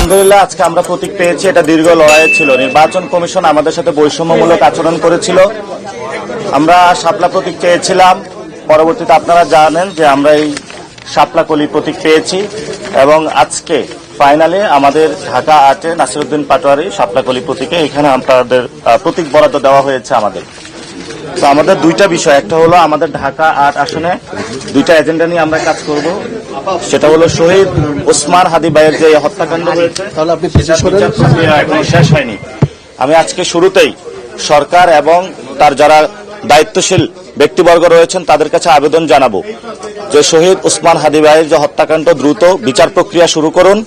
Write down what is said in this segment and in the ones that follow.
আলহামদুলিল্লাহ, আজকে আমরা প্রতীক পেয়েছি। এটা দীর্ঘ লড়াই ছিল। নির্বাচন কমিশন আমাদের সাথে বৈষম্যমূলক আচরণ করেছিল। আমরা শাপলা প্রতীক চেয়েছিলাম। পরবর্তীতে আপনারা জানেন যে আমরা এই শাপলা কলি প্রতীক পেয়েছি এবং আজকে ফাইনালে আমাদের ঢাকা আটে নাসিরুদ্দিন পাটোয়ারি শাপলা কলি প্রতীকে এখানে আপনাদের প্রতীক বরাদ্দ দেওয়া হয়েছে আমাদের। তো আমাদের দুইটা বিষয় একটা হলো আমাদের ঢাকা আট আসনে দুইটা এজেন্ডা নিয়ে আমরা কাজ করব। সেটা হলো শহীদ ওসমান হাদি ভাইয়ের যে হত্যাকাণ্ড হয়েছে তাহলে আপনি এখনও শেষ হয়নি। আমি আজকে শুরুতেই সরকার এবং তার যারা দায়িত্বশীল ব্যক্তিবর্গ রয়েছেন তাদের কাছে আবেদন জানাব যে শহীদ উসমান হাদি ভাইয়ের যে হত্যাকাণ্ড দ্রুত বিচার প্রক্রিয়া শুরু করুন।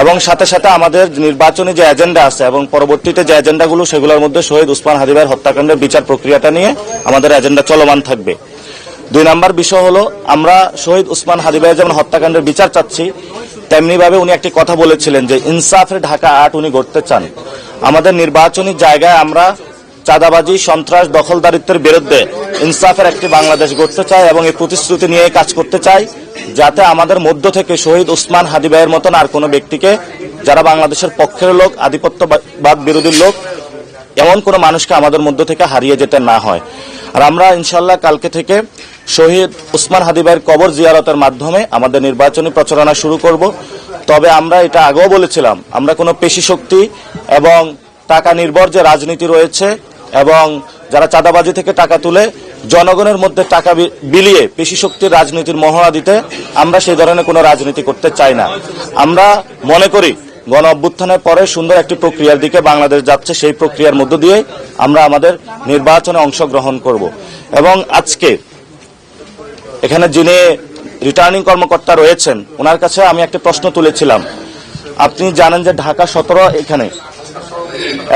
এবং সাথে সাথে আমাদের নির্বাচনী যে এজেন্ডা আছে এবং পরবর্তীতে যে এজেন্ডাগুলো সেগুলোর মধ্যে শহীদ উসমান হাদি ভাইয়ের হত্যাকাণ্ডের বিচার প্রক্রিয়াটা নিয়ে আমাদের এজেন্ডা চলমান থাকবে। দুই নম্বর বিষয় হলো, আমরা শহীদ উসমান হাদি ভাইয়ের যেমন হত্যাকাণ্ডের বিচার চাচ্ছি তেমনি ভাবে উনি একটি কথা বলেছিলেন যে ইনসাফের ঢাকা আট উনি গড়তে চান। আমাদের নির্বাচনী জায়গায় আমরা চাঁদাবাজি, সন্ত্রাস, দখলদারিত্বের বিরুদ্ধে ইনসাফের একটি বাংলাদেশ গড়তে চাই এবং এই প্রতিশ্রুতি নিয়ে কাজ করতে চাই। যাতে আমাদের মধ্য থেকে শহীদ উসমান হাদি ভাইয়ের মতন আর কোনো ব্যক্তিকে, যারা বাংলাদেশের পক্ষের লোক, আধিপত্যবাদ বিরোধী লোক, এমন কোনো মানুষকে আমাদের মধ্য থেকে হারিয়ে যেতে না হয়। আর আমরা ইনশাল্লাহ কালকে থেকে শহীদ উসমান হাদিবের কবর জিয়ারতের মাধ্যমে আমাদের নির্বাচনী প্রচারণা শুরু করব। তবে আমরা এটা আগেও বলেছিলাম, আমরা কোনো পেশি শক্তি এবং টাকা নির্ভর যে রাজনীতি রয়েছে এবং যারা চাঁদাবাজি থেকে টাকা তুলে জনগণের মধ্যে টাকা বিলিয়ে পেশি শক্তির রাজনীতির মহড়া দিতে আমরা সেই ধরনের কোনো রাজনীতি করতে চাই না। আমরা মনে করি গণ অভ্যুত্থানের পরে সুন্দর একটি প্রক্রিয়ার দিকে বাংলাদেশ যাচ্ছে, সেই প্রক্রিয়ার মধ্য দিয়ে আমরা আমাদের নির্বাচনে অংশগ্রহণ করব। এবং আজকে এখানে যিনি রিটার্নিং কর্মকর্তা রয়েছেন, ওনার কাছে আমি একটা প্রশ্ন তুলেছিলাম। আপনি জানেন যে ঢাকা সতেরো এখানে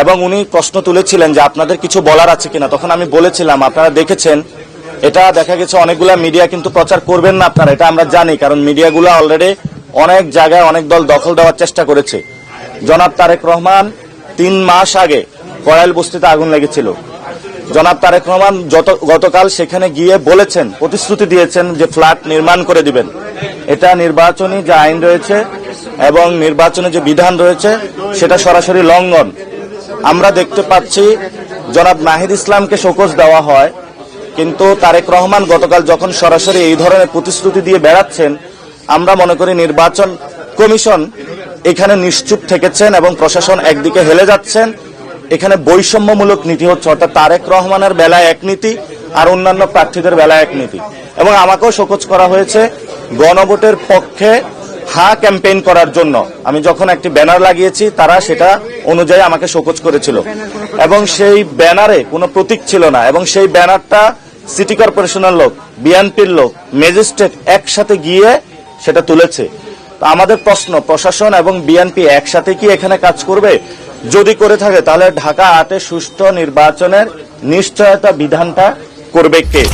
এবং উনি প্রশ্ন তুলেছিলেন যে আপনাদের কিছু বলার আছে কিনা। তখন আমি বলেছিলাম, আপনারা দেখেছেন, এটা দেখা গেছে অনেকগুলা মিডিয়া কিন্তু প্রচার করবেন না আপনারা, এটা আমরা জানি, কারণ মিডিয়াগুলো অলরেডি অনেক জায়গায় অনেক দল দখল দেওয়ার চেষ্টা করেছে। জনাব তারেক রহমান তিন মাস আগে করাইল বস্তিতে আগুন লেগেছিল। জনাব তারেক রহমান যত, গতকাল সেখানে গিয়ে বলেছেন, প্রতিশ্রুতি দিয়েছেন যে ফ্ল্যাট নির্মাণ করে দিবেন। এটা নির্বাচনী যে আইন রয়েছে এবং নির্বাচনে যে বিধান রয়েছে, সেটা সরাসরি লঙ্ঘন। আমরা দেখতে পাচ্ছি, জনাব নাহিদ ইসলামকে শোকজ দেওয়া হয়, কিন্তু তারেক রহমান গতকাল যখন সরাসরি এই ধরনের প্রতিশ্রুতি দিয়ে বেড়াচ্ছেন, আমরা মনে করি নির্বাচন কমিশন এখানে নিশ্চুপ থেকেছেন এবং প্রশাসন একদিকে হেলে যাচ্ছেন। এখানে বৈষম্যমূলক নীতি হচ্ছে, অর্থাৎ তারেক রহমানের বেলায় এক নীতি আর অন্যান্য প্রার্থীদের বেলায় এক নীতি। এবং আমাকেও শোকজ করা হয়েছে, গণভোটের পক্ষে হা ক্যাম্পেইন করার জন্য। আমি যখন একটি ব্যানার লাগিয়েছি, তারা সেটা অনুযায়ী আমাকে শোকজ করেছিল। এবং সেই ব্যানারে কোনো প্রতীক ছিল না। এবং সেই ব্যানারটা সিটি কর্পোরেশনের লোক, বিএনপির লোক, ম্যাজিস্ট্রেট একসাথে গিয়ে সেটা তুলেছে। আমাদের প্রশ্ন, প্রশাসন এবং বিএনপি একসাথে কি এখানে কাজ করবে? যদি করে থাকে, তাহলে ঢাকা আটে সুষ্ঠু নির্বাচনের নিশ্চয়তা বিধানটা করবে কে?